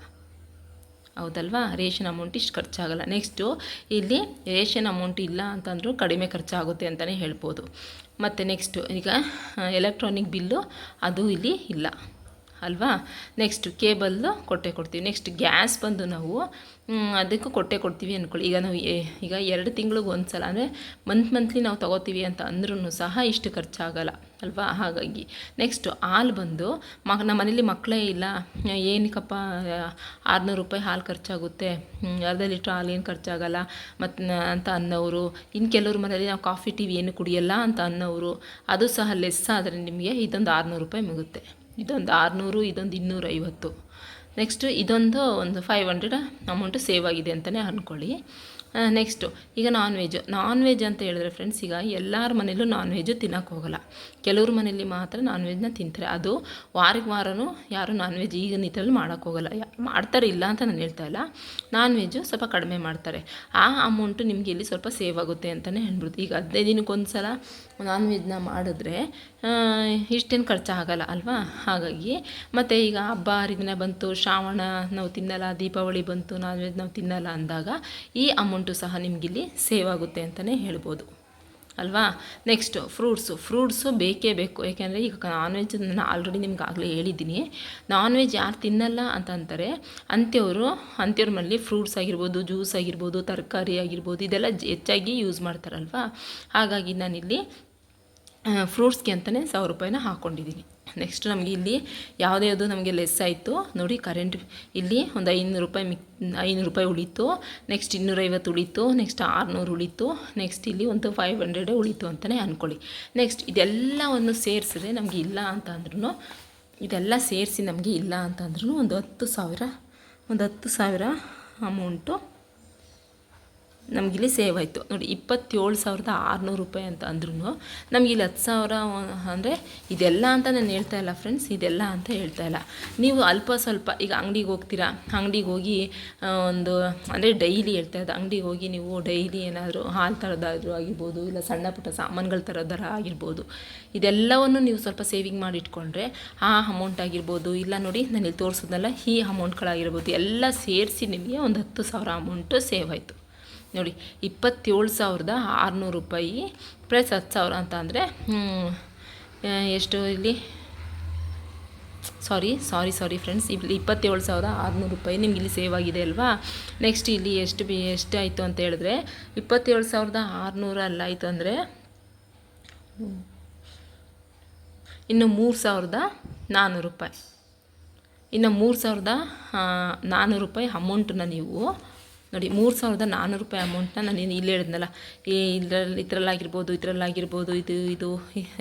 ಹೌದಲ್ವಾ? ರೇಷನ್ ಅಮೌಂಟ್ ಇಷ್ಟು ಖರ್ಚಾಗಲ್ಲ. ನೆಕ್ಸ್ಟು ಇಲ್ಲಿ ರೇಷನ್ ಅಮೌಂಟ್ ಇಲ್ಲ ಅಂತಂದರೂ ಕಡಿಮೆ ಖರ್ಚಾಗುತ್ತೆ ಅಂತಲೇ ಹೇಳ್ಬೋದು. ಮತ್ತು ನೆಕ್ಸ್ಟು ಈಗ ಎಲೆಕ್ಟ್ರಾನಿಕ್ ಬಿಲ್ಲು ಅದು ಇಲ್ಲಿ ಇಲ್ಲ. ಅಲ್ವಾ? ನೆಕ್ಸ್ಟು ಕೇಬಲ್ಲು ಕೊಟ್ಟೆ ಕೊಡ್ತೀವಿ. ನೆಕ್ಸ್ಟ್ ಗ್ಯಾಸ್ ಬಂದು ನಾವು ಅದಕ್ಕೂ ಕೊಟ್ಟೆ ಕೊಡ್ತೀವಿ ಅಂದ್ಕೊಳ್ಳಿ ಈಗ ನಾವು ಈಗ ಎರಡು ತಿಂಗಳಿಗೆ ಒಂದು ಸಲ ಅಂದರೆ ಮಂತ್ ಮಂತ್ಲಿ ನಾವು ತೊಗೋತೀವಿ ಅಂತ ಅಂದ್ರೂ ಸಹ ಇಷ್ಟು ಖರ್ಚಾಗಲ್ಲ. ಅಲ್ವಾ? ಹಾಗಾಗಿ ನೆಕ್ಸ್ಟು ಹಾಲು ಬಂದು ಮ ನಮ್ಮ ಮನೇಲಿ ಮಕ್ಕಳೇ ಇಲ್ಲ. ಏನಕ್ಕಪ್ಪ, ಆರುನೂರು ರೂಪಾಯಿ ಹಾಲು ಖರ್ಚಾಗುತ್ತೆ. ಅರ್ಧ ಲೀಟ್ರ್ ಹಾಲು ಏನು ಖರ್ಚಾಗಲ್ಲ. ಮತ್ತು ಅಂತ ಅನ್ನೋರು. ಇನ್ನು ಕೆಲವ್ರ ಮನೇಲಿ ನಾವು ಕಾಫಿ, ಟೀ ಏನು ಕುಡಿಯಲ್ಲ ಅಂತ ಅನ್ನೋರು. ಅದು ಸಹ ಲೆಸ್ ಆದರೆ ನಿಮಗೆ ಇದೊಂದು ಆರುನೂರು ರೂಪಾಯಿ ಮುಗುತ್ತೆ. ಇದೊಂದು ಆರುನೂರು, ಇದೊಂದು ಇನ್ನೂರೈವತ್ತು ನೆಕ್ಸ್ಟು ಇದೊಂದು ಒಂದು ಫೈವ್ ಹಂಡ್ರೆಡ್ ಅಮೌಂಟು ಸೇವ್ ಆಗಿದೆ ಅಂತಲೇ ಅಂದ್ಕೊಳ್ಳಿ ನೆಕ್ಸ್ಟು ಈಗ ನಾನ್ ವೆಜ್ ನಾನ್ ವೆಜ್ ಅಂತ ಹೇಳಿದ್ರೆ ಫ್ರೆಂಡ್ಸ್ ಈಗ ಎಲ್ಲರ ಮನೇಲೂ ನಾನ್ ವೆಜ್ಜು ತಿನ್ನೋಕೆ ಹೋಗಲ್ಲ. ಕೆಲವ್ರ ಮನೇಲಿ ಮಾತ್ರ ನಾನ್ ವೆಜ್ನ ತಿಂತಾರೆ. ಅದು ವಾರಕ್ಕೆ ವಾರನೂ ಯಾರು ನಾನ್ ವೆಜ್ ಈಗಿನ ಇದರಲ್ಲಿ ಮಾಡೋಕ್ಕೋಗಲ್ಲ ಮಾಡ್ತಾರೆ ಇಲ್ಲ ಅಂತ ನಾನು ಹೇಳ್ತಾ ಇಲ್ಲ. ನಾನ್ ವೆಜ್ಜು ಸ್ವಲ್ಪ ಕಡಿಮೆ ಮಾಡ್ತಾರೆ. ಆ ಅಮೌಂಟು ನಿಮಗೆ ಇಲ್ಲಿ ಸ್ವಲ್ಪ ಸೇವ್ ಆಗುತ್ತೆ ಅಂತಲೇ ಹೇಳ್ಬಿಡ್ತು. ಈಗ ಹದಿನೈದು ದಿನಕ್ಕೊಂದು ಸಲ ನಾನ್ ವೆಜ್ನ ಮಾಡಿದ್ರೆ ಇಷ್ಟೇನು ಖರ್ಚಾಗಲ್ಲ ಅಲ್ವಾ? ಹಾಗಾಗಿ, ಮತ್ತು ಈಗ ಹಬ್ಬ, ಹರಿದಿನ ಬಂತು, ಶ್ರಾವಣ ನಾವು ತಿನ್ನಲ್ಲ, ದೀಪಾವಳಿ ಬಂತು ನಾನ್ ವೆಜ್ ನಾವು ತಿನ್ನಲ್ಲ ಅಂದಾಗ ಈ ಅಮೌಂಟು ಸಹ ನಿಮಗಿಲ್ಲಿ ಸೇವ್ ಆಗುತ್ತೆ ಅಂತಲೇ ಹೇಳ್ಬೋದು. ಅಲ್ವಾ? ನೆಕ್ಸ್ಟು ಫ್ರೂಟ್ಸು ಫ್ರೂಟ್ಸು ಬೇಕೇ ಬೇಕು. ಏಕೆಂದರೆ ಈಗ ನಾನ್ ವೆಜ್ ನಾನು ಆಲ್ರೆಡಿ ನಿಮ್ಗೆ ಆಗಲೇ ಹೇಳಿದ್ದೀನಿ. ನಾನ್ ವೆಜ್ ಯಾರು ತಿನ್ನಲ್ಲ ಅಂತ ಅಂತಾರೆ ಅಂಥವ್ರು ಅಂಥವ್ರ ಮನೇಲಿ ಫ್ರೂಟ್ಸ್ ಆಗಿರ್ಬೋದು ಜ್ಯೂಸ್ ಆಗಿರ್ಬೋದು, ತರಕಾರಿ ಆಗಿರ್ಬೋದು, ಇದೆಲ್ಲ ಹೆಚ್ಚಾಗಿ ಯೂಸ್ ಮಾಡ್ತಾರಲ್ವಾ? ಹಾಗಾಗಿ ನಾನಿಲ್ಲಿ ಫ್ರೂಟ್ಸ್ಗೆ ಅಂತಲೇ ಸಾವಿರ ರೂಪಾಯಿನ ಹಾಕ್ಕೊಂಡಿದ್ದೀನಿ. ನೆಕ್ಸ್ಟ್ ನಮಗೆ ಇಲ್ಲಿ ಯಾವುದೇ ಅದು ನಮಗೆ ಲೆಸ್ ಆಯಿತು. ನೋಡಿ ಕರೆಂಟ್ ಇಲ್ಲಿ ಒಂದು ಐನೂರು ರೂಪಾಯಿ ಮಿಕ್, ಐನೂರು ರೂಪಾಯಿ ಉಳಿತು. ನೆಕ್ಸ್ಟ್ ಇನ್ನೂರೈವತ್ತು ಉಳಿತು. ನೆಕ್ಸ್ಟ್ ಆರುನೂರು ಉಳಿತು. ನೆಕ್ಸ್ಟ್ ಇಲ್ಲಿ ಒಂದು ಫೈವ್ ಹಂಡ್ರೆಡೇ ಉಳಿತು ಅಂತಲೇ ಅಂದ್ಕೊಳ್ಳಿ ನೆಕ್ಸ್ಟ್ ಇದೆಲ್ಲವನ್ನು ಸೇರಿಸಿದ್ರೆ ನಮಗೆ ಇಲ್ಲ ಅಂತ ಅಂದ್ರೂ ಇದೆಲ್ಲ ಸೇರಿಸಿ ನಮಗೆ ಇಲ್ಲ ಅಂತ ಅಂದ್ರೂ ಒಂದು ಹತ್ತು ಸಾವಿರ, ಒಂದು ಹತ್ತು ಸಾವಿರ ಅಮೌಂಟು ನಮಗಿಲ್ಲಿ ಸೇವ್ ಆಯಿತು. ನೋಡಿ, ಇಪ್ಪತ್ತೇಳು ಸಾವಿರದ ಆರುನೂರು ರೂಪಾಯಿ ಅಂತ ಅಂದ್ರೂ ನಮಗಿಲ್ಲಿ ಹತ್ತು ಸಾವಿರ ಅಂದರೆ ಇದೆಲ್ಲ ಅಂತ ನಾನು ಹೇಳ್ತಾ ಇಲ್ಲ ಫ್ರೆಂಡ್ಸ್ ಇದೆಲ್ಲ ಅಂತ ಹೇಳ್ತಾ ಇಲ್ಲ. ನೀವು ಅಲ್ಪ ಸ್ವಲ್ಪ, ಈಗ ಅಂಗಡಿಗೆ ಹೋಗ್ತೀರಾ? ಅಂಗಡಿಗೆ ಹೋಗಿ ಒಂದು, ಅಂದರೆ ಡೈಲಿ ಹೇಳ್ತಾ ಇದ್ದ ಅಂಗಡಿಗೆ ಹೋಗಿ ನೀವು ಡೈಲಿ ಏನಾದರೂ ಹಾಲು ಥರದಾದರೂ ಆಗಿರ್ಬೋದು, ಇಲ್ಲ ಸಣ್ಣ ಪುಟ್ಟ ಸಾಮಾನುಗಳು ತರೋದಾರ ಆಗಿರ್ಬೋದು, ಇದೆಲ್ಲವನ್ನು ನೀವು ಸ್ವಲ್ಪ ಸೇವಿಂಗ್ ಮಾಡಿ ಇಟ್ಕೊಂಡ್ರೆ ಆ ಅಮೌಂಟ್ ಆಗಿರ್ಬೋದು. ಇಲ್ಲ ನೋಡಿ, ನಾನು ಇಲ್ಲಿ ತೋರಿಸೋದಲ್ಲ, ಈ ಅಮೌಂಟ್ಗಳಾಗಿರ್ಬೋದು ಎಲ್ಲ ಸೇರಿಸಿ ನಿಮಗೆ ಒಂದು ಹತ್ತು ಸಾವಿರ ಅಮೌಂಟು ಸೇವ್ ಆಯಿತು. ನೋಡಿ, ಇಪ್ಪತ್ತೇಳು ಸಾವಿರದ ಆರುನೂರು ರೂಪಾಯಿ ಪ್ರೈಸ್ ಹತ್ತು ಸಾವಿರ ಅಂತ ಅಂದರೆ ಎಷ್ಟು ಇಲ್ಲಿ? ಸಾರಿ ಸಾರಿ ಸಾರಿ ಫ್ರೆಂಡ್ಸ್ ಇಲ್ಲಿ ಇಪ್ಪತ್ತೇಳು ಸಾವಿರದ ಆರುನೂರು ರೂಪಾಯಿ ನಿಮ್ಗೆ ಇಲ್ಲಿ ಸೇವ್ ಆಗಿದೆ ಅಲ್ವಾ? ನೆಕ್ಸ್ಟ್ ಇಲ್ಲಿ ಎಷ್ಟು ಬಿ, ಎಷ್ಟು ಆಯಿತು ಅಂತ ಹೇಳಿದ್ರೆ, ಇಪ್ಪತ್ತೇಳು ಸಾವಿರದ ಆರುನೂರು ಅಲ್ಲಾಯಿತು ಅಂದರೆ, ಇನ್ನು ಮೂರು ಸಾವಿರದ ನಾನ್ನೂರು ರೂಪಾಯಿ. ಇನ್ನು ಮೂರು ಸಾವಿರದ ನಾನ್ನೂರು ರೂಪಾಯಿ ಅಮೌಂಟನ್ನ ನೀವು ನೋಡಿ, ಮೂರು ಸಾವಿರದ ನಾನ್ನೂರು ರೂಪಾಯಿ ಅಮೌಂಟ್ನ ನಾನು ಇಲ್ಲಿ ಹೇಳಿದ್ನಲ್ಲ. ಈ ಇದರಲ್ಲಿ, ಇದರಲ್ಲಾಗಿರ್ಬೋದು ಇದರಲ್ಲಾಗಿರ್ಬೋದು, ಇದು ಇದು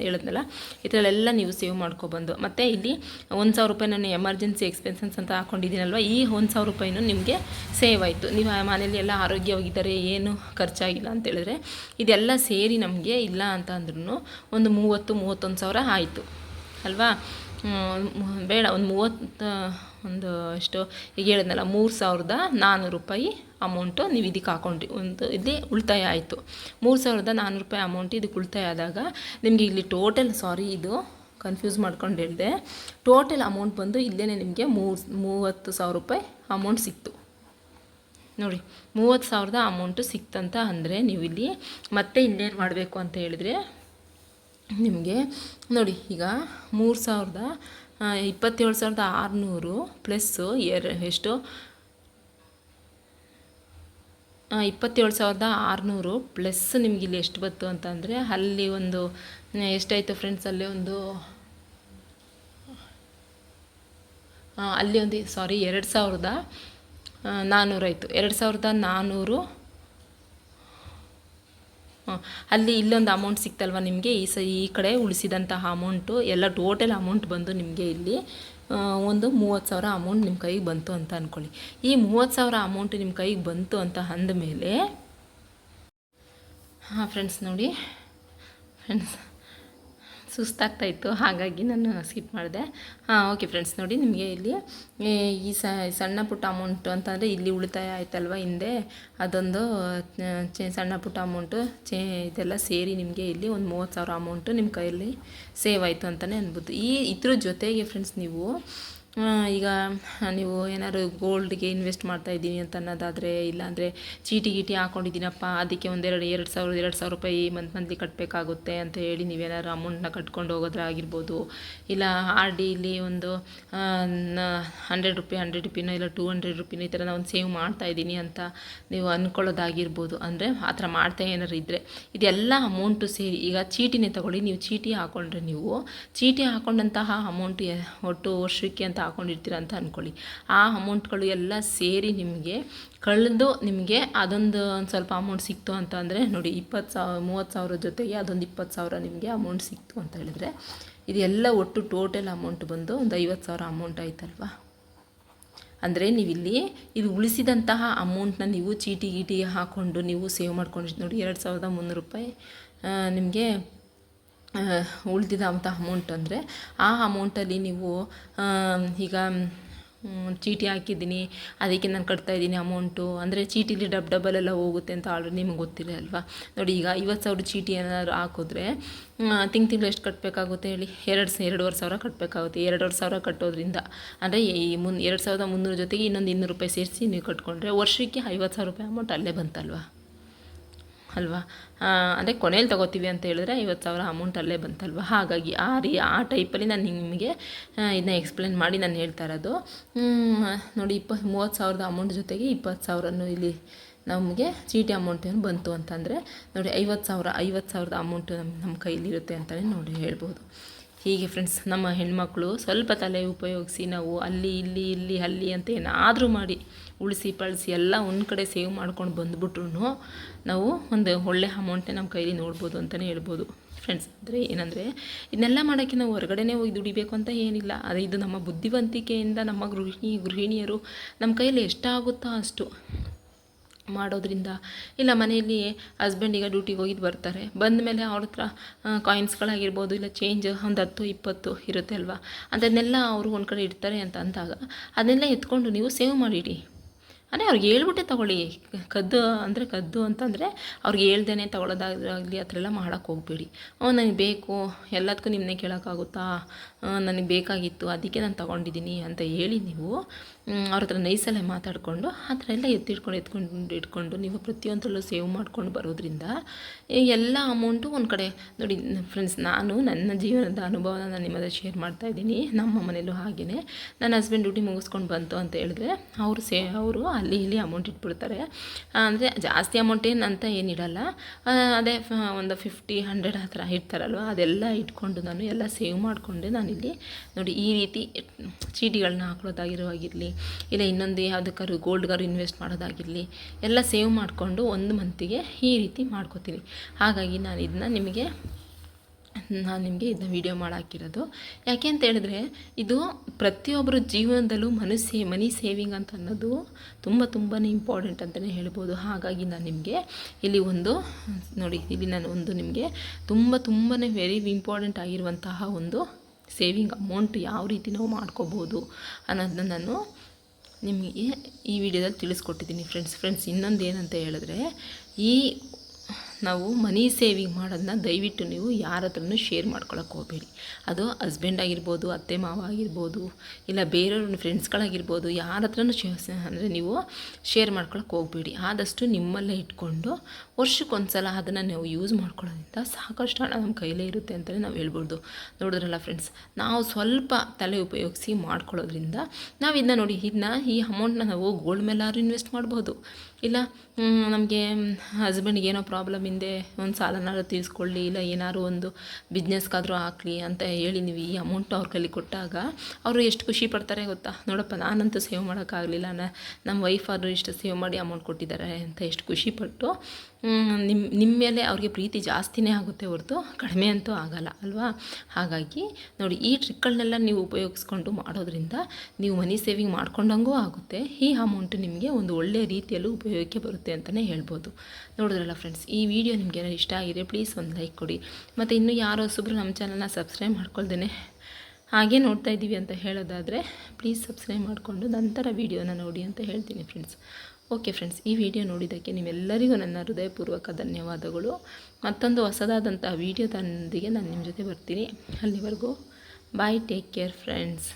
ಹೇಳಿದ್ನಲ್ಲ. ಇದರಲ್ಲೆಲ್ಲ ನೀವು ಸೇವ್ ಮಾಡ್ಕೊಬಂದು. ಮತ್ತು ಇಲ್ಲಿ ಒಂದು ಸಾವಿರ ರೂಪಾಯಿ ನಾನು ಎಮರ್ಜೆನ್ಸಿ ಎಕ್ಸ್ಪೆನ್ಸಸ್ ಅಂತ ಹಾಕ್ಕೊಂಡಿದ್ದೀನಲ್ವ ಈ ಒಂದು ಸಾವಿರ ರೂಪಾಯಿನೂ ನಿಮಗೆ ಸೇವ್ ಆಯಿತು. ನೀವು ಮನೇಲಿ ಎಲ್ಲ ಆರೋಗ್ಯವಾಗಿದ್ದಾರೆ ಏನು ಖರ್ಚಾಗಿಲ್ಲ ಅಂತ ಹೇಳಿದ್ರೆ, ಇದೆಲ್ಲ ಸೇರಿ ನಮಗೆ ಇಲ್ಲ ಅಂತ ಅಂದ್ರೂ ಒಂದು ಮೂವತ್ತು, ಮೂವತ್ತೊಂದು ಸಾವಿರ ಆಯಿತು. ಅಲ್ವಾ? ಬೇಡ, ಒಂದು ಮೂವತ್ತು, ಒಂದು ಎಷ್ಟು ಈಗ ಹೇಳಿದ್ನಲ್ಲ, ಮೂರು ಸಾವಿರದ ನಾನ್ನೂರು ರೂಪಾಯಿ ಅಮೌಂಟು ನೀವು ಇದಕ್ಕೆ ಹಾಕೊಂಡ್ರಿ. ಒಂದು ಇಲ್ಲಿ ಉಳಿತಾಯ ಆಯಿತು. ಮೂರು ಸಾವಿರದ ನಾನ್ನೂರು ರೂಪಾಯಿ ಅಮೌಂಟ್ ಇದಕ್ಕೆ ಉಳಿತಾಯ ಆದಾಗ ನಿಮಗೆ ಇಲ್ಲಿ ಟೋಟಲ್ ಸಾರಿ ಇದು ಕನ್ಫ್ಯೂಸ್ ಮಾಡ್ಕೊಂಡು ಹೇಳಿದೆ. ಟೋಟಲ್ ಅಮೌಂಟ್ ಬಂದು ಇಲ್ಲೇ ನಿಮಗೆ ಮೂರು, ಮೂವತ್ತು ಸಾವಿರ ರೂಪಾಯಿ ಅಮೌಂಟ್ ಸಿಕ್ತು. ನೋಡಿ, ಮೂವತ್ತು ಸಾವಿರದ ಅಮೌಂಟು ಸಿಕ್ತಂತ ಅಂದರೆ ನೀವು ಇಲ್ಲಿ ಮತ್ತೆ ಇನ್ನೇನು ಮಾಡಬೇಕು ಅಂತ ಹೇಳಿದರೆ ನಿಮಗೆ. ನೋಡಿ, ಈಗ ಮೂರು ಸಾವಿರದ ಇಪ್ಪತ್ತೇಳು ಸಾವಿರದ ಆರುನೂರು ಪ್ಲಸ್ಸು ಎರ, ಎಷ್ಟು? ಇಪ್ಪತ್ತೇಳು ಸಾವಿರದ ಆರುನೂರು ಪ್ಲಸ್ ನಿಮ್ಗೆ ಇಲ್ಲಿ ಎಷ್ಟು ಬಂತು ಅಂತಂದರೆ, ಅಲ್ಲಿ ಒಂದು ಎಷ್ಟಾಯಿತು ಫ್ರೆಂಡ್ಸ್ ಅಲ್ಲಿ ಒಂದು ಅಲ್ಲಿ ಒಂದು ಸಾರಿ ಎರಡು ಸಾವಿರದ ನಾನ್ನೂರು ನಾನ್ನೂರಾಯಿತು ಎರಡು ಸಾವಿರದ ನಾನ್ನೂರು ಅಲ್ಲಿ ಇಲ್ಲೊಂದು ಅಮೌಂಟ್ ಸಿಕ್ತಲ್ವ ನಿಮಗೆ? ಈ ಸ ಈ ಕಡೆ ಉಳಿಸಿದಂತಹ ಅಮೌಂಟು ಎಲ್ಲ ಟೋಟಲ್ ಅಮೌಂಟ್ ಬಂದು ನಿಮಗೆ ಇಲ್ಲಿ ಒಂದು ಮೂವತ್ತು ಸಾವಿರ ಅಮೌಂಟ್ ನಿಮ್ಮ ಕೈಗೆ ಬಂತು ಅಂತ ಅಂದ್ಕೊಳ್ಳಿ ಈ ಮೂವತ್ತು ಸಾವಿರ ಅಮೌಂಟ್ ನಿಮ್ಮ ಕೈಗೆ ಬಂತು ಅಂತ ಅಂದಮೇಲೆ, ಹಾಂ ಫ್ರೆಂಡ್ಸ್ ನೋಡಿ ಫ್ರೆಂಡ್ಸ್ ಸುಸ್ತಾಗ್ತಾ ಇತ್ತು ಹಾಗಾಗಿ ನಾನು ಸ್ಕಿಪ್ ಮಾಡಿದೆ. ಹಾಂ ಓಕೆ ಫ್ರೆಂಡ್ಸ್ ನೋಡಿ ನಿಮಗೆ ಇಲ್ಲಿ ಈ ಸಣ್ಣ ಪುಟ್ಟ ಅಮೌಂಟು ಅಂತಂದರೆ ಇಲ್ಲಿ ಉಳಿತಾಯ ಆಯ್ತಲ್ವ ಹಿಂದೆ? ಅದೊಂದು ಚೆ, ಸಣ್ಣ ಪುಟ್ಟ ಅಮೌಂಟು ಚೇ, ಇದೆಲ್ಲ ಸೇರಿ ನಿಮಗೆ ಇಲ್ಲಿ ಒಂದು ಮೂವತ್ತು ಸಾವಿರ ಅಮೌಂಟು ನಿಮ್ಮ ಕೈಯಲ್ಲಿ ಸೇವ್ ಆಯಿತು ಅಂತಲೇ ಅನ್ಬೋದು. ಈ ಇದ್ರ ಜೊತೆಗೆ ಫ್ರೆಂಡ್ಸ್ ನೀವು ಈಗ ನೀವು ಏನಾದ್ರು ಗೋಲ್ಡ್ಗೆ ಇನ್ವೆಸ್ಟ್ ಮಾಡ್ತಾ ಇದ್ದೀನಿ ಅಂತ ಅನ್ನೋದಾದರೆ, ಇಲ್ಲಾಂದರೆ ಚೀಟಿ ಗೀಟಿ ಹಾಕೊಂಡಿದ್ದೀನಪ್ಪ, ಅದಕ್ಕೆ ಒಂದೆರಡು, ಎರಡು ಸಾವಿರ ಎರಡು ಸಾವಿರ ರೂಪಾಯಿ ಮಂತ್ ಮಂತ್ಲಿ ಕಟ್ಟಬೇಕಾಗುತ್ತೆ ಅಂತ ಹೇಳಿ ನೀವೇನಾದ್ರು ಅಮೌಂಟ್ನ ಕಟ್ಕೊಂಡು ಹೋಗೋದ್ರಾಗಿರ್ಬೋದು ಇಲ್ಲ ಆರ್ ಡಿಲಿ ಒಂದು ಹಂಡ್ರೆಡ್ ರುಪಿ ಹಂಡ್ರೆಡ್ ರುಪಿನೋ ಇಲ್ಲ ಟೂ ಹಂಡ್ರೆಡ್ ರುಪಿನೋ ಈ ಥರ ನಾನು ಸೇವ್ ಮಾಡ್ತಾ ಇದ್ದೀನಿ ಅಂತ ನೀವು ಅಂದ್ಕೊಳ್ಳೋದಾಗಿರ್ಬೋದು ಅಂದರೆ ಆ ಥರ ಮಾಡ್ತಾ ಏನಾದ್ರು ಇದ್ದರೆ ಇದೆಲ್ಲ ಅಮೌಂಟು ಸೇರಿ, ಈಗ ಚೀಟಿನೇ ತಗೊಳ್ಳಿ, ನೀವು ಚೀಟಿ ಹಾಕೊಂಡ್ರೆ ನೀವು, ಚೀಟಿ ಹಾಕೊಂಡಂತಹ ಅಮೌಂಟ್ ಒಟ್ಟು ವರ್ಷಕ್ಕೆ ಅಂತ ಹಾಕೊಂಡಿರ್ತೀರ ಅಂತ ಅಂದ್ಕೊಳ್ಳಿ ಆ ಅಮೌಂಟ್ಗಳು ಎಲ್ಲ ಸೇರಿ ನಿಮಗೆ ಕಳೆದು ನಿಮಗೆ ಅದೊಂದು ಒಂದು ಸ್ವಲ್ಪ ಅಮೌಂಟ್ ಸಿಕ್ತು ಅಂತ ಅಂದರೆ ನೋಡಿ ಇಪ್ಪತ್ತು ಸಾವಿರ ಮೂವತ್ತು ಸಾವಿರ ಜೊತೆಗೆ ಅದೊಂದು ಇಪ್ಪತ್ತು ಸಾವಿರ ನಿಮಗೆ ಅಮೌಂಟ್ ಸಿಕ್ತು ಅಂತ ಹೇಳಿದ್ರೆ ಇದೆಲ್ಲ ಒಟ್ಟು ಟೋಟಲ್ ಅಮೌಂಟ್ ಬಂದು ಒಂದು ಐವತ್ತು ಸಾವಿರ ಅಮೌಂಟ್ ಆಯ್ತಲ್ವಾ? ಅಂದರೆ ನೀವಿಲ್ಲಿ ಇದು ಉಳಿಸಿದಂತಹ ಅಮೌಂಟ್ನ ನೀವು ಚೀಟಿ ಗೀಟಿ ಹಾಕ್ಕೊಂಡು ನೀವು ಸೇವ್ ಮಾಡ್ಕೊಂಡಿದ್ದು ನೋಡಿ ಎರಡು ಸಾವಿರದ ಮುನ್ನೂರು ರೂಪಾಯಿ ನಿಮಗೆ ಉಳಿದಿದಂಥ ಅಮೌಂಟ್ ಅಂದರೆ ಆ ಅಮೌಂಟಲ್ಲಿ ನೀವು ಈಗ ಚೀಟಿ ಹಾಕಿದ್ದೀನಿ, ಅದಕ್ಕೆ ನಾನು ಕಟ್ತಾ ಇದ್ದೀನಿ ಅಮೌಂಟು ಅಂದರೆ ಚೀಟಿಲಿ ಡಬ್ ಡಬಲ್ ಎಲ್ಲ ಹೋಗುತ್ತೆ ಅಂತ ಆಲ್ರೆಡಿ ನಿಮಗೆ ಗೊತ್ತಿಲ್ಲ ಅಲ್ವಾ? ನೋಡಿ ಈಗ ಐವತ್ತು ಸಾವಿರ ಚೀಟಿ ಏನಾದ್ರು ಹಾಕಿದ್ರೆ ತಿಂಗ್ ತಿಂಗಳು ಎಷ್ಟು ಕಟ್ಟಬೇಕಾಗುತ್ತೆ ಹೇಳಿ? ಎರಡು ಎರಡೂವರೆ ಸಾವಿರ ಕಟ್ಟಬೇಕಾಗುತ್ತೆ ಎರಡುವರೆ ಸಾವಿರ ಕಟ್ಟೋದ್ರಿಂದ. ಅಂದರೆ ಈ ಮುನ್, ಎರಡು ಸಾವಿರದ ಮುನ್ನೂರು ಜೊತೆಗೆ ಇನ್ನೊಂದು ಇನ್ನೂರು ರೂಪಾಯಿ ಸೇರಿಸಿ ನೀವು ಕಟ್ಕೊಂಡ್ರೆ ವರ್ಷಕ್ಕೆ ಐವತ್ತು ಸಾವಿರ ರೂಪಾಯಿ ಅಮೌಂಟ್ ಅಲ್ಲೇ ಬಂತಲ್ವಾ? ಅಲ್ವಾ? ಅಂದರೆ ಕೊನೆಯಲ್ಲಿ ತಗೋತೀವಿ ಅಂತ ಹೇಳಿದ್ರೆ ಐವತ್ತು ಸಾವಿರ ಅಮೌಂಟ್ ಅಲ್ಲೇ ಬಂತಲ್ವ? ಹಾಗಾಗಿ ಆ ರೀ, ಆ ಟೈಪಲ್ಲಿ ನಾನು ನಿಮಗೆ ಇದನ್ನ ಎಕ್ಸ್ಪ್ಲೇನ್ ಮಾಡಿ ನಾನು ಹೇಳ್ತಾ ಇರೋದು. ನೋಡಿ, ಇಪ್ಪ, ಮೂವತ್ತು ಸಾವಿರದ ಅಮೌಂಟ್ ಜೊತೆಗೆ ಇಪ್ಪತ್ತು ಸಾವಿರನೂ ಇಲ್ಲಿ ನಮಗೆ ಚೀಟಿ ಅಮೌಂಟ್ ಏನು ಬಂತು ಅಂತಂದರೆ, ನೋಡಿ, ಐವತ್ತು ಸಾವಿರ, ಐವತ್ತು ಸಾವಿರದ ಅಮೌಂಟು ನಮ್ಮ ನಮ್ಮ ಕೈಲಿರುತ್ತೆ ಅಂತಲೇ ನೋಡಿ ಹೇಳ್ಬೋದು. ಹೀಗೆ ಫ್ರೆಂಡ್ಸ್ ನಮ್ಮ ಹೆಣ್ಮಕ್ಳು ಸ್ವಲ್ಪ ತಲೆ ಉಪಯೋಗಿಸಿ ನಾವು ಅಲ್ಲಿ, ಇಲ್ಲಿ ಇಲ್ಲಿ, ಅಲ್ಲಿ ಅಂತ ಏನಾದರೂ ಮಾಡಿ ಉಳಿಸಿ ಪಳಿಸಿ ಎಲ್ಲ ಒಂದು ಕಡೆ ಸೇವ್ ಮಾಡ್ಕೊಂಡು ಬಂದುಬಿಟ್ರು ನಾವು ಒಂದು ಒಳ್ಳೆ ಅಮೌಂಟೇ ನಮ್ಮ ಕೈಲಿ ನೋಡ್ಬೋದು ಅಂತಲೇ ಹೇಳ್ಬೋದು. ಫ್ರೆಂಡ್ಸ್ ಅಂದರೆ ಏನಂದರೆ ಇದನ್ನೆಲ್ಲ ಮಾಡೋಕ್ಕೆ ನಾವು ಹೊರಗಡೆನೇ ಹೋಗಿ ದುಡಿಬೇಕು ಅಂತ ಏನಿಲ್ಲ. ಅದೇ ಇದು ನಮ್ಮ ಬುದ್ಧಿವಂತಿಕೆಯಿಂದ ನಮ್ಮ ಗೃಹಿಣಿ, ಗೃಹಿಣಿಯರು ನಮ್ಮ ಕೈಯಲ್ಲಿ ಎಷ್ಟಾಗುತ್ತೋ ಅಷ್ಟು ಮಾಡೋದ್ರಿಂದ. ಇಲ್ಲ, ಮನೆಯಲ್ಲಿ ಹಸ್ಬೆಂಡಿಗೆ ಡ್ಯೂಟಿಗೆ ಹೋಗಿದ್ದು ಬರ್ತಾರೆ. ಬಂದ ಮೇಲೆ ಅವ್ರ ಹತ್ರ ಕಾಯಿನ್ಸ್ಗಳಾಗಿರ್ಬೋದು ಇಲ್ಲ ಚೇಂಜ್ ಒಂದು ಹತ್ತು, ಇಪ್ಪತ್ತು ಇರುತ್ತೆ ಅಲ್ವಾ ಅದನ್ನೆಲ್ಲ ಅವರು ಒಂದು ಕಡೆ ಇಡ್ತಾರೆ ಅಂತ ಅಂದಾಗ ಅದನ್ನೆಲ್ಲ ಎತ್ಕೊಂಡು ನೀವು ಸೇವ್ ಮಾಡಿಡಿ. ಅಂದರೆ ಅವ್ರಿಗೆ ಹೇಳ್ಬಿಟ್ಟೆ ತಗೊಳ್ಳಿ, ಕದ್ದು ಅಂದರೆ ಕದ್ದು ಅಂತಂದರೆ ಅವ್ರಿಗೆ ಹೇಳ್ದೇನೆ ತಗೊಳ್ಳೋದಾಗಲಿ ಆ ಥರ ಎಲ್ಲ ಮಾಡೋಕ್ಕೆ ಹೋಗಬೇಡಿ. ಹ್ಞೂ ನನಗೆ ಬೇಕು ಎಲ್ಲದಕ್ಕೂ ನಿಮ್ಮನ್ನೇ ಕೇಳೋಕ್ಕಾಗುತ್ತಾ? ನನಗೆ ಬೇಕಾಗಿತ್ತು, ಅದಕ್ಕೆ ನಾನು ತಗೊಂಡಿದ್ದೀನಿ ಅಂತ ಹೇಳಿ ನೀವು ಅವ್ರ ಹತ್ರ ನೈಸಲ್ಲೇ ಮಾತಾಡಿಕೊಂಡು ಆ ಥರ ಎಲ್ಲ ಎತ್ತಿಟ್ಕೊಂಡು ಎತ್ಕೊಂಡು ಇಟ್ಕೊಂಡು ನೀವು ಪ್ರತಿಯೊಂದರಲ್ಲೂ ಸೇವ್ ಮಾಡ್ಕೊಂಡು ಬರೋದ್ರಿಂದ ಎಲ್ಲ ಅಮೌಂಟು ಒಂದು ಕಡೆ ನೋಡಿ ಫ್ರೆಂಡ್ಸ್ ನಾನು ನನ್ನ ಜೀವನದ ಅನುಭವನ ನಾನು ನಿಮ್ಮ ಶೇರ್ ಮಾಡ್ತಾ ಇದ್ದೀನಿ. ನಮ್ಮ ಮನೇಲೂ ಹಾಗೇ ನನ್ನ ಹಸ್ಬೆಂಡ್ ಡ್ಯೂಟಿ ಮುಗಿಸ್ಕೊಂಡು ಬಂತು ಅಂತ ಹೇಳಿದ್ರೆ ಅವರು ಸೇ, ಅವರು ಅಲ್ಲಿ ಇಲ್ಲಿ ಅಮೌಂಟ್ ಇಟ್ಬಿಡ್ತಾರೆ. ಅಂದರೆ ಜಾಸ್ತಿ ಅಮೌಂಟ್ ಏನು ಅಂತ ಏನಿಡಲ್ಲ ಅದೇ ಒಂದು ಫಿಫ್ಟಿ ಹಂಡ್ರೆಡ್ ಆ ಥರ ಇಡ್ತಾರಲ್ವ? ಅದೆಲ್ಲ ಇಟ್ಕೊಂಡು ನಾನು ಎಲ್ಲ ಸೇವ್ ಮಾಡಿಕೊಂಡೆ ನಾನಿಲ್ಲಿ. ನೋಡಿ, ಈ ರೀತಿ ಚೀಟಿಗಳನ್ನ ಹಾಕೊಳ್ಳೋದಾಗಿರುವಾಗಿರಲಿ ಇಲ್ಲ ಇನ್ನೊಂದು ಯಾವುದಕ್ಕಾದ್ರು ಗೋಲ್ಡ್ಗಾರು ಇನ್ವೆಸ್ಟ್ ಮಾಡೋದಾಗಿರಲಿ, ಎಲ್ಲ ಸೇವ್ ಮಾಡಿಕೊಂಡು ಒಂದು ಮಂತಿಗೆ ಈ ರೀತಿ ಮಾಡ್ಕೋತೀನಿ ಹಾಗಾಗಿ ನಾನು ಇದನ್ನ ನಿಮಗೆ, ನಾನು ನಿಮಗೆ ಇದನ್ನ ವೀಡಿಯೋ ಮಾಡಾಕಿರೋದು. ಯಾಕೆ ಅಂತ ಹೇಳಿದ್ರೆ, ಇದು ಪ್ರತಿಯೊಬ್ಬರ ಜೀವನದಲ್ಲೂ ಮನಿ ಸೇ ಮನಿ ಸೇವಿಂಗ್ ಅಂತ ಅನ್ನೋದು ತುಂಬ ತುಂಬಾ ಇಂಪಾರ್ಟೆಂಟ್ ಅಂತಲೇ ಹೇಳ್ಬೋದು. ಹಾಗಾಗಿ ನಾನು ನಿಮಗೆ ಇಲ್ಲಿ ಒಂದು, ನೋಡಿ, ಇಲ್ಲಿ ನಾನು ಒಂದು ನಿಮಗೆ ತುಂಬ ತುಂಬಾ ವೆರಿ ಇಂಪಾರ್ಟೆಂಟ್ ಆಗಿರುವಂತಹ ಒಂದು ಸೇವಿಂಗ್ ಅಮೌಂಟ್ ಯಾವ ರೀತಿ ನಾವು ಮಾಡ್ಕೋಬೋದು ಅನ್ನೋದನ್ನ ನಾನು ನಿಮಗೆ ಈ ವಿಡಿಯೋದಲ್ಲಿ ತಿಳಿಸ್ಕೊಟ್ಟಿದ್ದೀನಿ. ಫ್ರೆಂಡ್ಸ್ ಫ್ರೆಂಡ್ಸ್, ಇನ್ನೊಂದು ಏನಂತ ಹೇಳಿದ್ರೆ ಈ ನಾವು ಮನಿ ಸೇವಿಂಗ್ ಮಾಡೋದನ್ನ ದಯವಿಟ್ಟು ನೀವು ಯಾರ ಹತ್ರನೂ ಶೇರ್ ಮಾಡ್ಕೊಳಕ್ಕೆ ಹೋಗಬೇಡಿ. ಅದು ಹಸ್ಬೆಂಡ್ ಆಗಿರ್ಬೋದು, ಅತ್ತೆ ಮಾವ ಆಗಿರ್ಬೋದು, ಇಲ್ಲ ಬೇರೆಯವ್ರ ಫ್ರೆಂಡ್ಸ್ಗಳಾಗಿರ್ಬೋದು ಯಾರ ಹತ್ರನೂ ಶೇ ಅಂದರೆ ನೀವು ಶೇರ್ ಮಾಡ್ಕೊಳಕ್ಕೆ ಹೋಗಬೇಡಿ. ಆದಷ್ಟು ನಿಮ್ಮಲ್ಲೇ ಇಟ್ಕೊಂಡು ವರ್ಷಕ್ಕೊಂದು ಸಲ ಅದನ್ನು ನೀವು ಯೂಸ್ ಮಾಡ್ಕೊಳ್ಳೋದ್ರಿಂದ ಸಾಕಷ್ಟು ಹಣ ನಮ್ಮ ಕೈಲೇ ಇರುತ್ತೆ ಅಂತಲೇ ನಾವು ಹೇಳ್ಬೋದು. ನೋಡಿದ್ರಲ್ಲ ಫ್ರೆಂಡ್ಸ್ ನಾವು ಸ್ವಲ್ಪ ತಲೆ ಉಪಯೋಗಿಸಿ ಮಾಡ್ಕೊಳ್ಳೋದ್ರಿಂದ ನಾವು ಇದನ್ನ ನೋಡಿ ಇದನ್ನ ಈ ಅಮೌಂಟ್ನ ನಾವು ಗೋಲ್ಡ್ ಮೇಲಾದ್ರೂ ಇನ್ವೆಸ್ಟ್ ಮಾಡ್ಬೋದು. ಇಲ್ಲ ನಮಗೆ ಹಸ್ಬೆಂಡ್ಗೆ ಏನೋ ಪ್ರಾಬ್ಲಮ್ ಹಿಂದೆ ಒಂದು ಸಾಲನಾದ್ರು ತೀರಿಸ್ಕೊಳ್ಳಿ, ಇಲ್ಲ ಏನಾದ್ರು ಒಂದು ಬಿಸ್ನೆಸ್ಗಾದರೂ ಹಾಕ್ಲಿ ಅಂತ ಹೇಳಿ ನೀವು ಈ ಅಮೌಂಟ್ ಅವ್ರ ಕೈಲಿ ಕೊಟ್ಟಾಗ ಅವರು ಎಷ್ಟು ಖುಷಿ ಪಡ್ತಾರೆ ಗೊತ್ತಾ? ನೋಡಪ್ಪ, ನಾನಂತೂ ಸೇವ್ ಮಾಡೋಕ್ಕಾಗಲಿಲ್ಲ. ನಮ್ಮ ವೈಫ್ ಆದರೂ ಇಷ್ಟು ಸೇವ್ ಮಾಡಿ ಅಮೌಂಟ್ ಕೊಟ್ಟಿದ್ದಾರೆ ಅಂತ ಎಷ್ಟು ಖುಷಿಪಟ್ಟು ನಿಮ್ಮ ನಿಮ್ಮ ಮೇಲೆ ಅವ್ರಿಗೆ ಪ್ರೀತಿ ಜಾಸ್ತಿನೇ ಆಗುತ್ತೆ ಹೊರತು ಕಡಿಮೆ ಅಂತೂ ಆಗಲ್ಲ ಅಲ್ವಾ? ಹಾಗಾಗಿ ನೋಡಿ, ಈ ಟ್ರಿಕ್ಗಳನ್ನೆಲ್ಲ ನೀವು ಉಪಯೋಗಿಸ್ಕೊಂಡು ಮಾಡೋದ್ರಿಂದ ನೀವು ಮನಿ ಸೇವಿಂಗ್ ಮಾಡ್ಕೊಂಡಂಗೂ ಆಗುತ್ತೆ. ಈ ಅಮೌಂಟ್ ನಿಮಗೆ ಒಂದು ಒಳ್ಳೆಯ ರೀತಿಯಲ್ಲೂ ಉಪಯೋಗಕ್ಕೆ ಬರುತ್ತೆ ಅಂತಲೇ ಹೇಳ್ಬೋದು. ನೋಡಿದ್ರಲ್ಲ ಫ್ರೆಂಡ್ಸ್ ಈ ವಿಡಿಯೋ ನಿಮ್ಗೆ ಏನಾದ್ರು ಇಷ್ಟ ಆಗಿದೆ ಪ್ಲೀಸ್ ಒಂದು ಲೈಕ್ ಕೊಡಿ. ಮತ್ತು ಇನ್ನೂ ಯಾರೋ ಹೊಸಬ್ರು ನಮ್ಮ ಚಾನಲ್ನ ಸಬ್ಸ್ಕ್ರೈಬ್ ಮಾಡ್ಕೊಳ್ದೇನೆ ಹಾಗೆ ನೋಡ್ತಾ ಇದ್ದೀವಿ ಅಂತ ಹೇಳೋದಾದರೆ ಪ್ಲೀಸ್ ಸಬ್ಸ್ಕ್ರೈಬ್ ಮಾಡಿಕೊಂಡು ನಂತರ ವೀಡಿಯೋನ ನೋಡಿ ಅಂತ ಹೇಳ್ತೀನಿ ಫ್ರೆಂಡ್ಸ್ ಓಕೆ ಫ್ರೆಂಡ್ಸ್ ಈ ವಿಡಿಯೋ ನೋಡಿದ್ದಕ್ಕೆ ನಿಮ್ಮೆಲ್ಲರಿಗೂ ನನ್ನ ಹೃದಯಪೂರ್ವಕ ಧನ್ಯವಾದಗಳು. ಮತ್ತೊಂದು ಹೊಸದಾದಂತಹ ವಿಡಿಯೋದೊಂದಿಗೆ ನಾನು ನಿಮ್ಮ ಜೊತೆ ಬರ್ತೀನಿ. ಅಲ್ಲಿವರೆಗೂ ಬಾಯ್ ಟೇಕ್ ಕೇರ್ ಫ್ರೆಂಡ್ಸ್